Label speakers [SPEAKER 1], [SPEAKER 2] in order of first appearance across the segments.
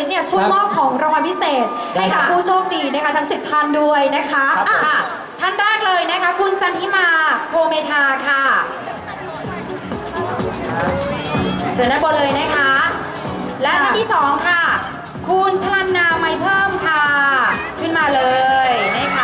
[SPEAKER 1] ฤทธิ์เนี่ยช่วย
[SPEAKER 2] ครับ
[SPEAKER 1] มอบของรางวัลพิเศษ
[SPEAKER 2] ได้
[SPEAKER 1] ให้กับ
[SPEAKER 2] ค่ะ
[SPEAKER 1] ผู้โชคดีนะคะทั้ง 10 ท่านด้วยนะคะ
[SPEAKER 2] ครับ
[SPEAKER 1] อะ
[SPEAKER 3] ค่ะท่านแรกเลยนะคะ คุณจันทิมาโพรเมธาค่ะเชิญด้านบนเลยนะคะ และท่านที่สองค่ะ คุณชลันนาไมเพิ่มค่ะ ขึ้นมาเลยนะคะ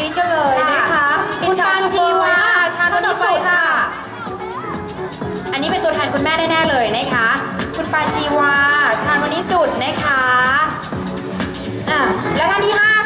[SPEAKER 1] นคลั
[SPEAKER 3] บกรี๊ดกัน
[SPEAKER 1] เลยนะคะ
[SPEAKER 3] คุณปานชีวาชาญ
[SPEAKER 1] ท่าน
[SPEAKER 3] นิ
[SPEAKER 1] ต่อไป
[SPEAKER 3] สุทธิ์
[SPEAKER 1] ค่ะ
[SPEAKER 3] ค่ะ อันนี้เป็นตัวแทนคุณแม่แน่ๆเลยนะคะ คุณปานชีวา ชาญวนิสุทธิ์นะคะ
[SPEAKER 1] อะ
[SPEAKER 3] และท่านที่5ค่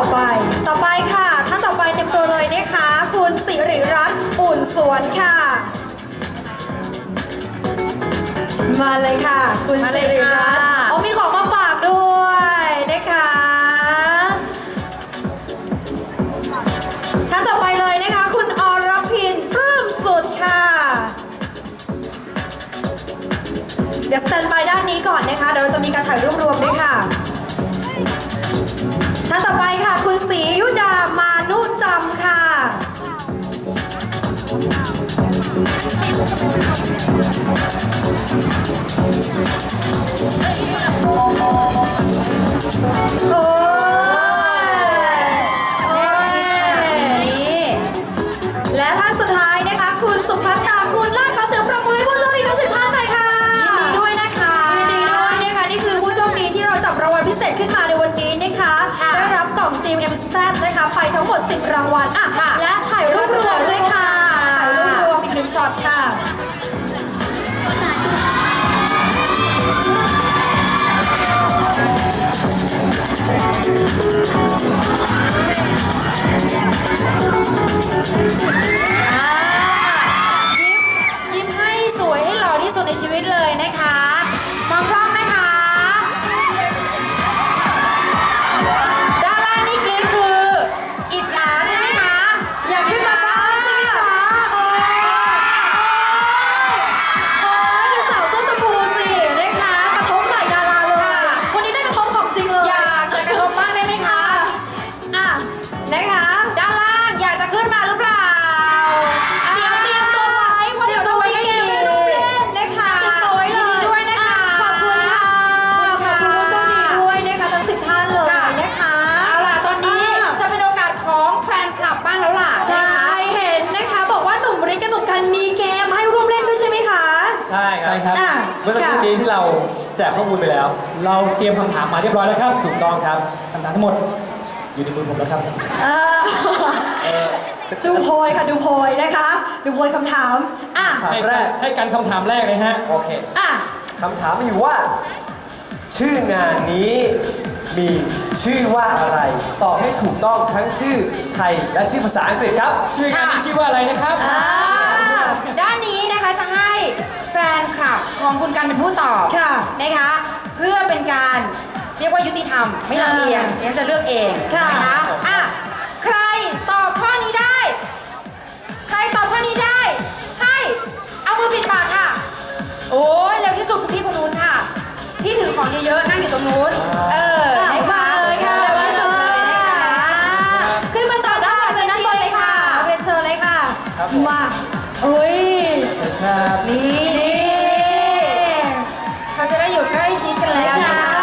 [SPEAKER 3] ต่อ
[SPEAKER 1] ไป ต่อไปค่ะ ท่านต่อไปเต็มตัวเลยนะคะ คุณสิริรัตน์อุ่นสวนค่ะ มาเลยค่ะ คุณ
[SPEAKER 3] มาเล
[SPEAKER 1] สิ
[SPEAKER 3] ย
[SPEAKER 1] ริรัตน์
[SPEAKER 3] ค่ะ
[SPEAKER 1] อ๋อมีของมาฝากด้วยนะคะ ท่านต่อไปเลยนะคะ คุณอรพินปลื้มสุดค่ะ เดี๋ยวสแตนบายด้านนี้ก่อนนะคะเดี๋ยวเราจะมีการถ่ายรูปรวมด้วยค่ะ ศรียุดามานุจำค่ะโ Thank you. ช่ครับใช่ครับ อะ
[SPEAKER 3] เมื่
[SPEAKER 1] อสั
[SPEAKER 3] กค
[SPEAKER 1] รู่นี้
[SPEAKER 2] ที่เราแจกข้อมูลไปแล้ว
[SPEAKER 4] เราเตรียมคำถามมาเรียบร้อยแล้วครับ
[SPEAKER 2] ถูกต้องครับ
[SPEAKER 4] คำถามทั้งหมดอยู่ในมือผมแล้วครับ
[SPEAKER 1] เออดูโพยค่ะดูโพยนะคะ ดูโพยคำถามอะ
[SPEAKER 2] ถาม
[SPEAKER 4] ให้
[SPEAKER 2] แรก
[SPEAKER 4] ให้การคำถามแรกเลยฮะ
[SPEAKER 2] โอเค
[SPEAKER 1] อะ
[SPEAKER 2] คำถามมีอยู่ว่า ชื่องานนี้ มีชื่อว่าอะไร ตอบให้ถูกต้องทั้งชื่อไทยและชื่อภาษาอังกฤษครับ
[SPEAKER 4] ชื่องานนี้ชื่อว่าอะไรนะครับ
[SPEAKER 1] อ่า
[SPEAKER 3] ด้านนี้นะคะจะให้แฟนคลับของคุณกันเป็นผู้ตอบ
[SPEAKER 1] ค่ะ
[SPEAKER 3] นะคะ เพื่อเป็นการเรียกว่ายุติธรรมไม่ลำเอียง
[SPEAKER 1] อ่า
[SPEAKER 3] ดิฉันจะเลือกเอง
[SPEAKER 1] ค่ะ
[SPEAKER 3] นะคะอะ นี่นี่เขา
[SPEAKER 1] จะ
[SPEAKER 3] ได้อยู่ใกล้ชิดกันแล้วนะคะ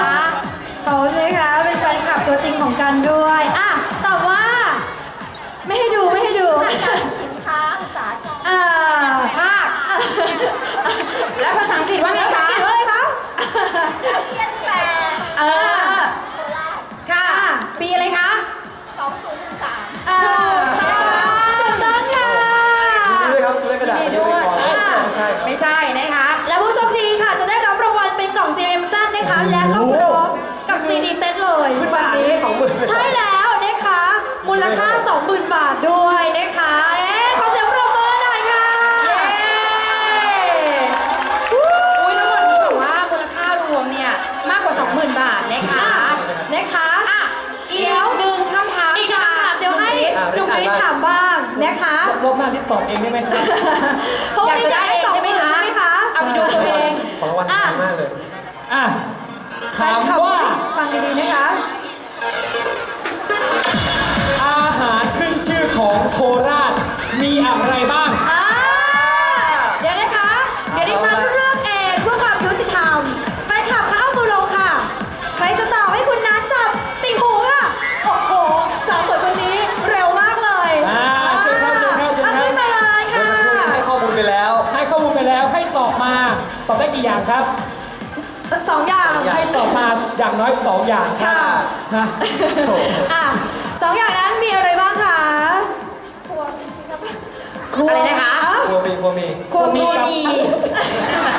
[SPEAKER 1] เขานะคะเป็นแฟนคลับตัวจริงของกันด้วย และก็พร้อมกับซีดีเซ็ตเลย
[SPEAKER 2] ขึ้นมาหาที่20,000เลย
[SPEAKER 1] ใช่แล้วนะคะ มูลค่า 20,000 บาทด้วยนะคะเอ๊ะขอเสียงปรบมือหน่อยค่ะ
[SPEAKER 3] เย้อุ้ยทั้งหมดนี้แบบว่ามูลค่ารวมเนี่ยมากกว่า 20,000 บาทนะคะ
[SPEAKER 1] อะนะคะ
[SPEAKER 3] อะอีกหนึ่งคำถาม
[SPEAKER 1] อีกคำถามเดี๋ยวให้
[SPEAKER 2] อะ
[SPEAKER 1] หนุ่ม
[SPEAKER 2] เรี
[SPEAKER 1] นิ
[SPEAKER 2] ย
[SPEAKER 1] ด
[SPEAKER 2] กอ่าน
[SPEAKER 1] ถามบ้างนะคะ
[SPEAKER 4] รอบหน้าที่ตอบเองได้ไหมครับ
[SPEAKER 1] เพราะ
[SPEAKER 3] อ
[SPEAKER 1] ว่ายา
[SPEAKER 3] ก
[SPEAKER 1] นี่
[SPEAKER 3] จะ
[SPEAKER 1] อยาก
[SPEAKER 3] ได้
[SPEAKER 1] ได้
[SPEAKER 3] เอง
[SPEAKER 1] สอง
[SPEAKER 3] ใช่ไหม
[SPEAKER 1] หมื่น
[SPEAKER 3] คะ
[SPEAKER 1] ใช่ไหมคะ
[SPEAKER 3] เอาไปดูตัวเอง
[SPEAKER 2] ของรางวัล
[SPEAKER 1] อะ
[SPEAKER 2] ดีมากเลย
[SPEAKER 4] อะ ถาม
[SPEAKER 1] แฟนคลับ
[SPEAKER 4] ว่า
[SPEAKER 1] ฟังดีๆนะคะ
[SPEAKER 4] อาหารขึ้นชื่อของโคราชมีอะไรบ้าง
[SPEAKER 1] อ่าเดี๋ยวนะคะ เดี๋ยวดิฉันเลือกเองเพื่อความยุติธรรมแฟนคลับคะเอามือลงค่ะ ใครจะตอบให้คุณนัทจับติ่งหูค่ะ โอ้โห สาวสวยคนนี้เร็วมากเลย
[SPEAKER 4] อ่าเชิญครับเชิญครับเชิญครับ
[SPEAKER 1] อาขึ้นมาเลย
[SPEAKER 2] เมื่อ
[SPEAKER 1] ค่ะ
[SPEAKER 2] สักครู่นี้ให้ข้อมูลไปแล้ว
[SPEAKER 4] ให้ข้อมูลไปแล้วให้ตอบมา ตอบได้กี่อย่างครับ
[SPEAKER 1] สองอย่าง
[SPEAKER 4] ให้ตอบมาอย่างน้อยสองอย่างครับ
[SPEAKER 1] ค่ะ
[SPEAKER 4] ฮะ
[SPEAKER 1] อะสองอย่างนั้นมีอะไรบ้างคะครัว
[SPEAKER 3] อะไรนะคะ
[SPEAKER 1] อ้าว
[SPEAKER 2] กลัวมีกลัวมี
[SPEAKER 1] ครัวมี
[SPEAKER 4] กับ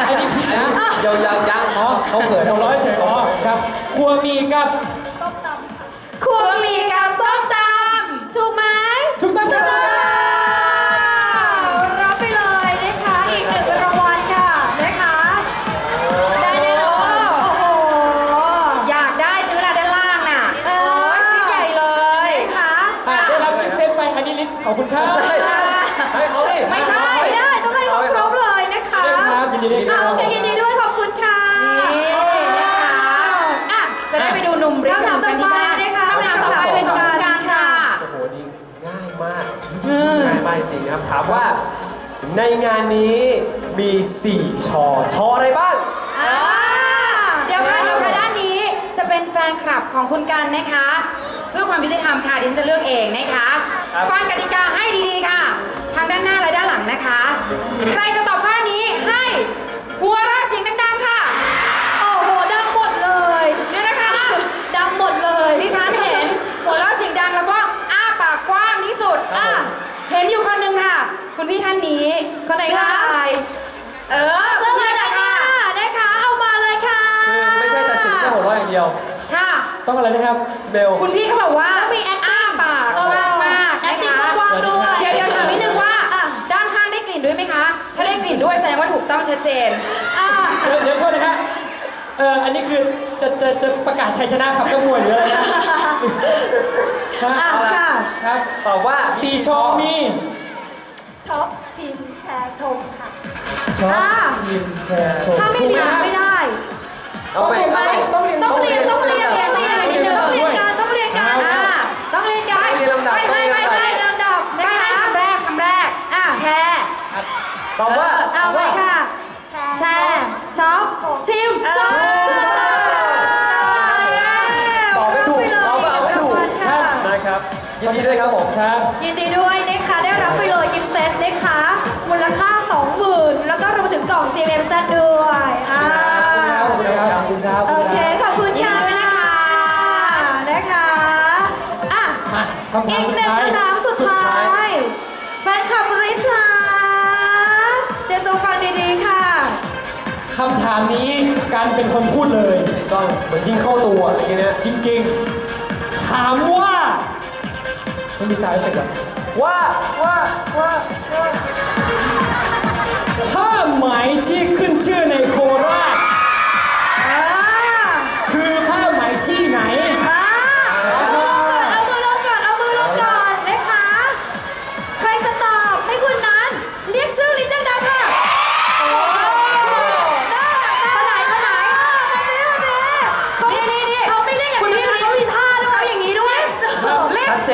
[SPEAKER 4] ไอ้นี่ผิดนะ
[SPEAKER 2] ยังยังยัง
[SPEAKER 4] อ๋อ
[SPEAKER 2] เขาเขิน
[SPEAKER 4] หัวเร้อยเฉยอ๋อครับครัวมีกับ
[SPEAKER 1] ครัวมีกับส้ม
[SPEAKER 4] อั
[SPEAKER 1] นนี้ลิ
[SPEAKER 4] ศขอบคุณครับ
[SPEAKER 2] ให้เขาดิ
[SPEAKER 3] ไม่ใช่
[SPEAKER 1] ไม่ได้ต้องให้ครบๆเลยนะคะ
[SPEAKER 4] ได้ครับยินดีด้วยค
[SPEAKER 1] อะ
[SPEAKER 4] รับ
[SPEAKER 1] โอเคยินดีด้วยขอบคุณค่ะ
[SPEAKER 3] นี่นะคะ
[SPEAKER 1] อะ
[SPEAKER 3] จะได้ไปดูหนุ่มเรียน
[SPEAKER 1] คำถามต่อไปนะคะ
[SPEAKER 3] คำถามต่อไปเป็นของคุณการค่ะ
[SPEAKER 2] โอ้โหนี่ง่ายมากจริงๆง่ายมากจริงๆนะครับ ถามว่าในงานนี้มี 4 ชอ ชออะไรบ้าง
[SPEAKER 1] อ่า
[SPEAKER 3] เดี๋ยวค่ะเดี๋ยวค่ะด้านนี้จะเป็นแฟนคลับของคุณกันนะคะ เพื่อความยุติธรรมค่ะดิฉันจะเลือกเองนะคะ
[SPEAKER 2] ครับ
[SPEAKER 3] ฟังกติกาให้ดีๆค่ะ ทางด้านหน้าและด้านหลังนะคะ ใครจะตอบข้อนี้ให้หัวเราะเสียงดังๆค่ะ
[SPEAKER 1] โอ้โหดังหมดเลย
[SPEAKER 3] เนี่ยนะคะ
[SPEAKER 1] ดังหมดเลย
[SPEAKER 3] ดิฉันเห็นหัวเราะเสียงดังแล้วก็อ้าปากกว้างที่สุด
[SPEAKER 2] ครับ
[SPEAKER 3] อะ
[SPEAKER 2] ผม
[SPEAKER 3] เห็นอยู่คนหนึ่งค่ะ คุณพี่ท่านนี้
[SPEAKER 1] คนไหนคะ
[SPEAKER 3] เสื้อลายเออ
[SPEAKER 1] เสื้อลายไหน
[SPEAKER 3] ค่ะ
[SPEAKER 1] ค่ะนะคะเอามาเลยค่ะ
[SPEAKER 2] คือไม่ใช่แต่เสิ่งแค่หัวเราะอย่างเดียว
[SPEAKER 3] ค่ะ
[SPEAKER 4] ต้องอะไรนะครับ
[SPEAKER 2] สเมล
[SPEAKER 3] คุณพี่เขาบอกว่า
[SPEAKER 1] ต้องมี acting
[SPEAKER 3] อ้าปาก
[SPEAKER 1] เออก
[SPEAKER 3] ว้างมาก
[SPEAKER 1] แอค
[SPEAKER 3] นะ
[SPEAKER 1] ติ้ง
[SPEAKER 3] คะ
[SPEAKER 1] กว้างๆด้วย
[SPEAKER 3] เดี๋ยวเดี๋ยวถามนิดนึงว่า
[SPEAKER 1] อะ
[SPEAKER 3] ด้านข้างได้กลิ่นด้วยไหมคะ ถ้าได้กลิ่นด้วยแสดงว่าถูกต้องชัดเจน
[SPEAKER 1] อะ
[SPEAKER 4] เดี๋ยวเดี๋ยวโทษนะฮะเอออันนี้คือจะจะจะประกาศชัยชนะขับเจ้ามวยหรืออะไรนะฮะ
[SPEAKER 1] อะ
[SPEAKER 2] เอาละ
[SPEAKER 1] ค่ะ
[SPEAKER 4] ครับ
[SPEAKER 2] ตอบว่า
[SPEAKER 4] สีโชมี
[SPEAKER 5] ช็อปชิมแชร์ชมค่ะ
[SPEAKER 4] ชอบ
[SPEAKER 1] อ่า
[SPEAKER 4] ชิมแชร์ชม
[SPEAKER 1] ถ้าไม่เรียนไม่ได้
[SPEAKER 2] เอาไป
[SPEAKER 1] ถูกไหม
[SPEAKER 2] เอาไป
[SPEAKER 1] ต้องเรียนต้องเรียนต้องเรียนต้องเรียน ตอ
[SPEAKER 2] บว่า
[SPEAKER 1] เอาไปค่ะแชร์ช็อปชิมช็อปถูกต้องเย้
[SPEAKER 2] ตอบไม่ถูก
[SPEAKER 1] รับ
[SPEAKER 2] เอา
[SPEAKER 1] ไป
[SPEAKER 2] เอาไม่ถูก
[SPEAKER 1] เลย
[SPEAKER 4] ครั
[SPEAKER 1] ค่ะ
[SPEAKER 4] บ
[SPEAKER 2] นะครับยินดีด้วยครับผม
[SPEAKER 4] ครับ
[SPEAKER 1] ยินดีด้วยนะคะได้รับไปเลยกิฟต์เซตนะคะมูลค่า 20,000 แล้วก็รวมไปถึงกล่อง GMZ ด้วยอ่า
[SPEAKER 2] ขอบคุณครับ
[SPEAKER 4] ขอบคุณครับ
[SPEAKER 1] โอเคขอบคุณ
[SPEAKER 3] ยิน
[SPEAKER 1] ค่ะ
[SPEAKER 3] ดีด้วยนะคะ
[SPEAKER 1] นะคะอะ
[SPEAKER 4] มาคำถาม
[SPEAKER 1] อีก
[SPEAKER 4] สุด
[SPEAKER 1] หนึ่ง
[SPEAKER 4] ท้าย
[SPEAKER 1] คำถามสุด
[SPEAKER 2] สุด
[SPEAKER 1] ท้า
[SPEAKER 2] ท้าย
[SPEAKER 1] ยแฟนคลับริชา เตรียมตัวฟังดีๆค่ะ
[SPEAKER 4] คำถามนี้กันเป็นคนพูดเลย
[SPEAKER 2] ต้องเหมือนยิงเข้าตัวอย่างเงี้ย
[SPEAKER 4] จริงๆ ถามว่าไม่มีสายเอฟเฟกต์เหรอ
[SPEAKER 2] ว่าว่าว่าว่า
[SPEAKER 4] ผ้าไหมที่ขึ้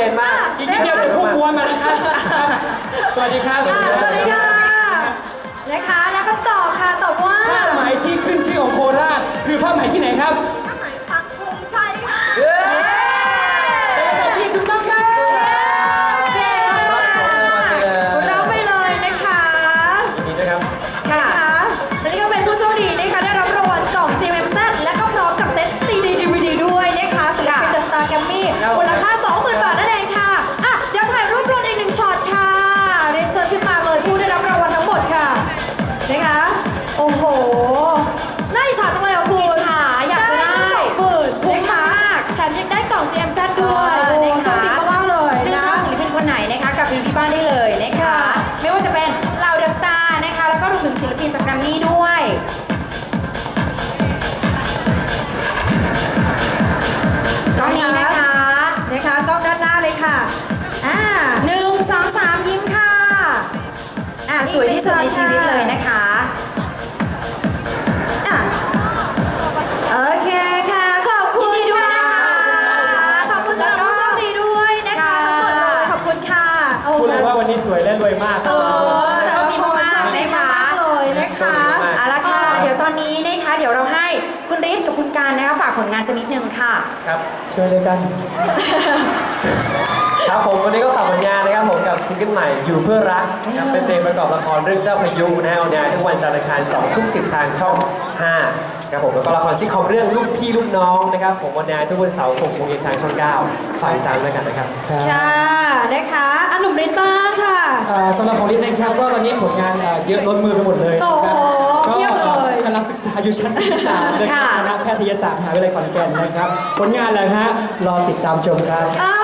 [SPEAKER 4] นมา
[SPEAKER 1] ก อีกนิดเดียวเดี๋ย
[SPEAKER 3] ว
[SPEAKER 4] พวกม้วนมาแล้วครับครับสวัสดีครับ
[SPEAKER 1] อ่าสวัสดีค่ะ นะคะ แล้วคำตอบค่ะ ตอบว่า
[SPEAKER 4] ผ้าไหมที่ขึ้นชื่อของโคราชคือผ้าไหมที่ไหนครับ
[SPEAKER 1] ไหนนะคะ
[SPEAKER 3] กลับไปดูที่บ้านได้เลยนะคะ ไม่ว่าจะเป็นเหล่าเดอะสตาร์นะคะ แล้วก็รวมถึงศิลปินจากแกรมมี่ด้วย ตรงนี้นะคะ
[SPEAKER 1] นะคะกล้องด้านหน้าเลยค่ะอ่า
[SPEAKER 3] หนึ่งสองสามยิ้มค่ะ
[SPEAKER 1] อ่า
[SPEAKER 3] สวยที่สุดในชีวิตเลยนะคะ
[SPEAKER 1] อะ
[SPEAKER 4] ยและรวยมากค
[SPEAKER 3] เอ
[SPEAKER 4] รับ
[SPEAKER 3] อโชคดีมากๆนะคะ
[SPEAKER 1] เลยนะคะ
[SPEAKER 3] เอาละค่ะ เดี๋ยวตอนนี้นะคะ เดี๋ยวเราให้คุณฤทธิ์กับคุณการนะคะฝากผลงานสักนิดนึงค่ะ
[SPEAKER 2] ครับ
[SPEAKER 4] เชิญเลยกัน
[SPEAKER 2] ครับผมวันนี้ก็ฝากผลงานนะครับผมกับซิงเกิลใหม่อยู่เพื่อรักครับเป็นเพลงประกอบละครเรื่องเจ้าพายุนะฮะออนแอร์ทุกวันจันทร์อังคาร2ทุ่ม10ทางช่อง 5 ครับผมแล้วก็ละครซิทคอมเรื่องลูกพี่ลูกน้องนะครับ ผมออนแอร์ทุกวันเสาร์6โมงเย็นทางช่อง9ฝากติดตามด้วยกันนะครับ
[SPEAKER 1] ค่ะ นะคะอันหนุ่มฤทธิ์บ้างค่ะ
[SPEAKER 4] อ่าสำหรับของลิศนะครับก็ตอนนี้ผลงานอ่าเยอะล้นมือไปหมดเลยนะครับ
[SPEAKER 1] โอ้โห
[SPEAKER 4] ก็
[SPEAKER 1] เพียบเลย
[SPEAKER 4] กำลังศึกษาอยู่ชั้นปีสามนะครับ
[SPEAKER 3] ค่ะ
[SPEAKER 4] คณะแพทยศาสตร์มหาวิทยาลัยขอนแก่นนะครับ ผลงานอะไรฮะรอติดตามชมครับ
[SPEAKER 1] อ่า